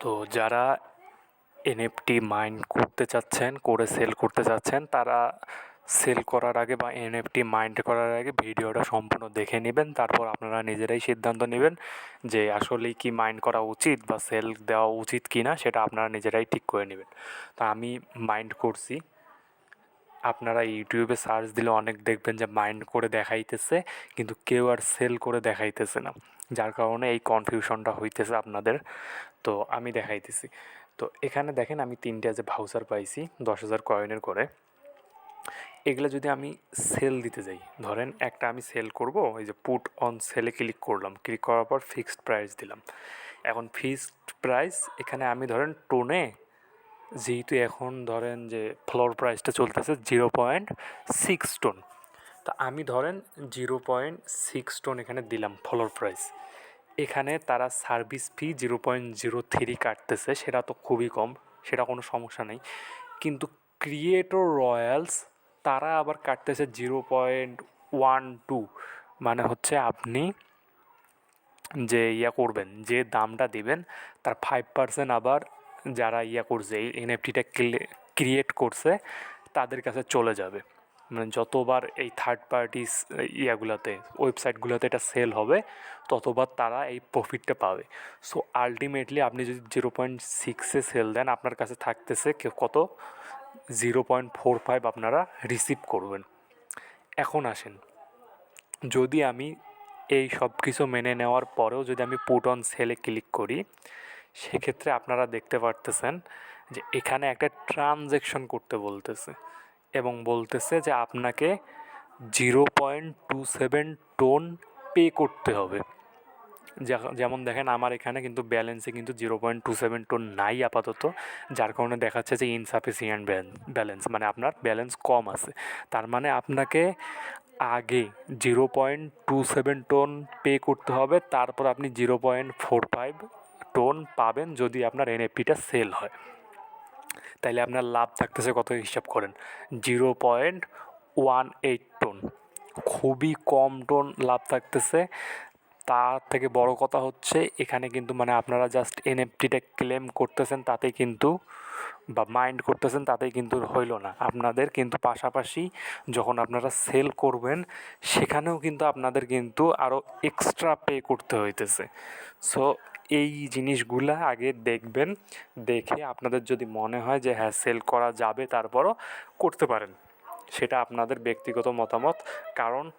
তো যারা NFT mind করতে চাচ্ছেন, করে সেল করতে চাচ্ছেন, তারা সেল করার আগে বা এনএফটি মাইন্ড করার আগে ভিডিওটা সম্পূর্ণ দেখে নেবেন, তারপর আপনারা নিজেরাই সিদ্ধান্ত নেবেন যে আসলেই কি মাইন্ড করা উচিত বা সেল দেওয়া উচিত কি না সেটা আপনারা নিজেরাই ঠিক করে নেবেন। তা আমি মাইন্ড করছি। আপনারা ইউটিউবে সার্চ দিলে অনেক দেখবেন যে মাইন্ড করে দেখাইতেছে, কিন্তু কেউ আর সেল করে দেখাইতেছে না। যার কারণে এই কনফিউশনটা হইতেছে আপনাদের। তো আমি দেখাইতেছি। তো এখানে দেখেন আমি তিনটে যে ভাউচার পাইছি, দশ হাজার কয়েনের করে। এগুলো যদি আমি সেল দিতে যাই, ধরেন একটা আমি সেল করব, এই যে পুট অন সেলে ক্লিক করলাম ক্লিক করার পর ফিক্সড প্রাইস দিলাম। এখন ফিক্সড প্রাইস এখানে আমি ধরেন টোনে যেহেতু এখন ধরেন যে ফ্লোর প্রাইসটা চলতেছে জিরো পয়েন্ট সিক্স টোন তা আমি ধরেন জিরো পয়েন্ট সিক্স টোন এখানে দিলাম ফ্লোর প্রাইস। এখানে তারা service fee zero point zero three কাটতেছে, সেটা তো খুবই কম, সেটা কোনো সমস্যা নেই। কিন্তু ক্রিয়েটর রয়্যালস, তারা আবার কাটতেছে জিরো পয়েন্ট ওয়ান টু মানে হচ্ছে আপনি যে ইয়া করবেন, যে দামটা দিবেন, তার ফাইভ পার্সেন্ট আবার যারা ইয়া করছে, এই এনএফটিটা ক্রিয়েট করছে, তাদের কাছে চলে যাবে। যতবার এই থার্ড পার্টিস ইয়াগুলোতে ওয়েবসাইটগুলোতে এটা সেল হবে, ততবার তারা এই প্রফিটটা পাবে। সো আলটিমেটলি আপনি যদি জিরো পয়েন্ট সিক্সে সেল দেন, আপনার কাছে থাকতেছে কত? জিরো পয়েন্ট ফোর ফাইভ আপনারা রিসিভ করবেন। এখন আসেন, যদি আমি এই সব কিছু মেনে নেওয়ার পরেও যদি আমি পুট অন সেলে ক্লিক করি, সেক্ষেত্রে আপনারা দেখতে পারতেছেন যে এখানে একটা ট্রানজ্যাকশন করতে বলতেছে। এবং বলতেছে যে আপনাকে zero point two seven TON pay করতে হবে। যেমন দেখেন আমার এখানে কিন্তু ব্যালেন্সে কিন্তু zero point two seven TON নাই আপাতত, যার কারণে দেখাচ্ছে যে ইনসাফিসিয়েন্ট ব্যালেন্স মানে আপনার ব্যালেন্স কম আছে। তার মানে আপনাকে আগে zero point two seven TON pay করতে হবে, তারপর আপনি zero point four five TON পাবেন যদি আপনার এনএফপিটা সেল হয়। তাইলে আপনার লাভ থাকতেছে কত হিসাব করেন? Zero point one eight TON. খুবই কম টোন লাভ থাকতেছে। তার থেকে বড় কথা হচ্ছে, এখানে কিন্তু মানে আপনারা জাস্ট এনএফটিটা ক্লেম করতেছেন, তাতে কিন্তু বা মাইন্ড করতেছেন তাতেই কিন্তু হইল না। আপনাদের কিন্তু পাশাপাশি যখন আপনারা সেল করবেন, সেখানেও কিন্তু আপনাদের কিন্তু আরও এক্সট্রা পে করতে হইতেছে। সো এই জিনিসগুলা আগে দেখবেন, দেখে আপনাদের যদি মনে হয় যে হ্যাঁ সেল করা যাবে, তারপরও করতে পারেন। সেটা আপনাদের ব্যক্তিগত মতামত। কারণ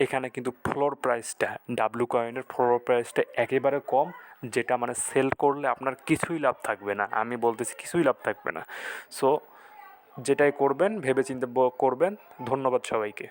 এখানে কিন্তু ফ্লোর প্রাইসটা ডাব্লু কয়েনের ফ্লোর প্রাইসটা একেবারে কম, যেটা মানে সেল করলে আপনার কিছুই লাভ থাকবে না। আমি বলতেছি কিছুই লাভ থাকবে না। সো যেটাই করবেন, ভেবেচিন্তে ব- করবেন। ধন্যবাদ সবাইকে।